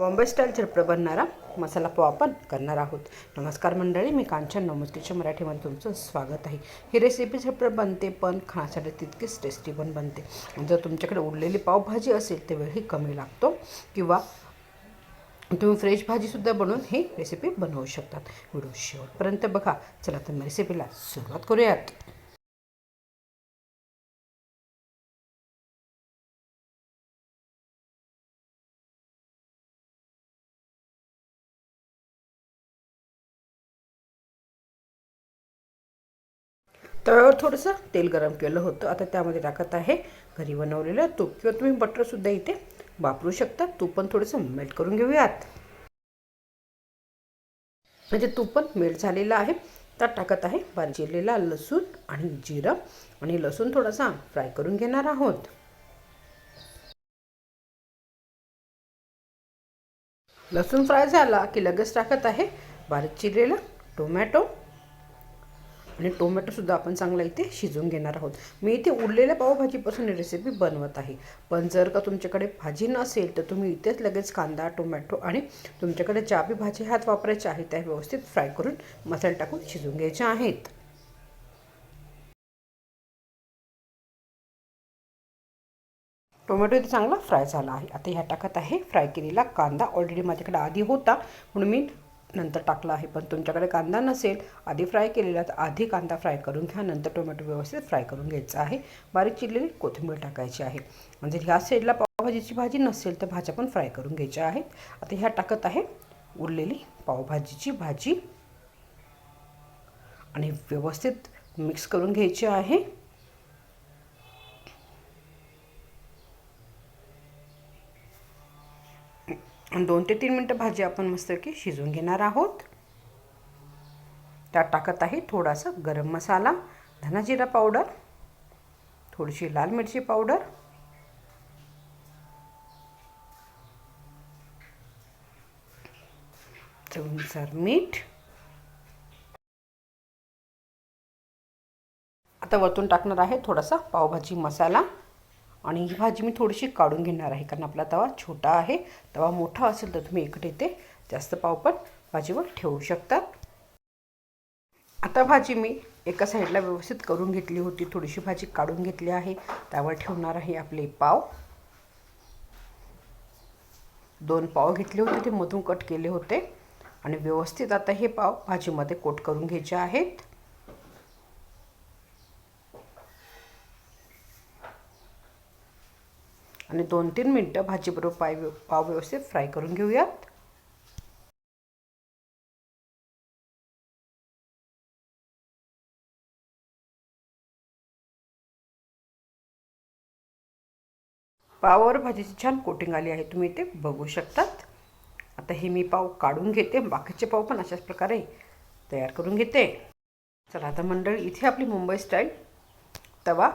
Bombay style झटपट बनणारा मसाला पाव आपण करणार आहोत. नमस्कार मंडळी मी कांचन नमस्कीच्या मराठीमध्ये तुमचं स्वागत आहे. ही रेसिपी झटपट बनते पण खाण्यासाठी तितकीच टेस्टी पण बनते. आणि जर तुमच्याकडे उरलेली पावभाजी असेल तर वेळही कमी लागतो. किंवा तुम्ही फ्रेश भाजीसुद्धा बनवून ही रेसिपी बनवू शकतात. व्हिडिओ शेवटपर्यंत बघा. चला तर रेसिपीला सुरुवात करूयात. तव्यावर थोडंसं तेल गरम केलं होतं. आता त्यामध्ये टाकत आहे घरी बनवलेलं तूप. किंवा तुम्ही बटरसुद्धा इथे वापरू शकता. तूप पण थोडंसं मेल्ट करून घेऊयात. म्हणजे तूप पण मेल्ट झालेलं आहे. त्यात टाकत आहे बारीक लसूण आणि जिरं. आणि लसूण थोडासा फ्राय करून घेणार आहोत. लसूण फ्राय झाला की लगेच टाकत आहे बारीक चिरलेला टोमॅटो आणि टोमॅटोसुद्धा आपण चांगला इथे शिजवून घेणार आहोत. मी इथे उरलेल्या पावभाजीपासून ही रेसिपी बनवत आहे. पण जर का तुमच्याकडे भाजी नसेल तर तुम्ही इथेच लगेच कांदा टोमॅटो आणि तुमच्याकडे ज्या बी भाजी हात वापरायच्या आहेत त्या व्यवस्थित फ्राय करून मसाले टाकून शिजवून घ्यायच्या आहेत. टोमॅटो इथे चांगला फ्राय झाला आहे. आता ह्या टाकत आहे फ्राय केलेला कांदा. ऑलरेडी माझ्याकडे आधी होता. म्हणून मी नंतर टाकला आहे. पण तुमच्याकडे कांदा नसेल आधी फ्राय केलेला तर आधी कांदा फ्राय करून घ्या नंतर टोमॅटो व्यवस्थित फ्राय करून घ्यायचा आहे. बारीक चिरलेली कोथिंबीर टाकायची आहे. म्हणजे ह्या साईडला पावभाजीची भाजी नसेल तर भाज्या पण फ्राय करून घ्यायच्या आहेत. आता ह्या टाकत आहे उरलेली पावभाजीची भाजी. आणि व्यवस्थित मिक्स करून घ्यायची आहे. दोन ते तीन मिनटं भाजी आपण मस्तपैकी शिजवून घेणार आहोत. त्यात टाकत आहे थोडासा गरम मसाला धनाजिरा पावडर थोडीशी लाल मिरची पावडर चवीनुसार मीठ. आता वरतून टाकणार आहे थोडासा पावभाजी मसाला. आणि ही भाजी मी थोडीशी काढून घेणार आहे कारण आपला तवा छोटा आहे. तवा मोठा असेल तर तुम्ही इकडे ते जास्त पाव पण भाजीवर ठेवू शकता आता भाजी मी एका साईडला व्यवस्थित करून घेतली होती. थोडीशी भाजी काढून घेतली आहे. त्यावर ठेवणार आहे आपले पाव. दोन पाव घेतले होते ते मधून कट केले होते. आणि व्यवस्थित आता हे पाव भाजीमध्ये कोट करून घ्यायचे आहेत. आणि दोन तीन मिनटं भाजीबरोबर पाय पाव व्यवस्थित फ्राय करून घेऊयात. पावावर भाजीची छान कोटिंग आली आहे तुम्ही इथे बघू शकतात. आता हे मी पाव काढून घेते बाकीचे पाव पण अशाच प्रकारे तयार करून घेते. चला आता मंडळी इथे आपली मुंबई स्टाईल. तवा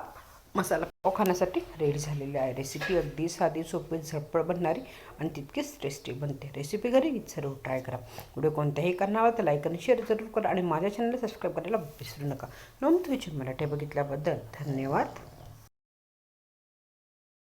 मसाला पाव खाण्यासाठी रेडी झालेली आहे. रेसिपी अगदी साधी सोपी झटपट बनणारी आणि तितकीच टेस्टी बनते. रेसिपी घरी सर्व ट्राय करा. व्हिडिओ कोणत्याही कारणावर तर लाईक आणि शेअर जरूर करा आणि माझ्या चॅनलला सबस्क्राईब करायला विसरू नका. नोंद तुझी मराठी बघितल्याबद्दल धन्यवाद.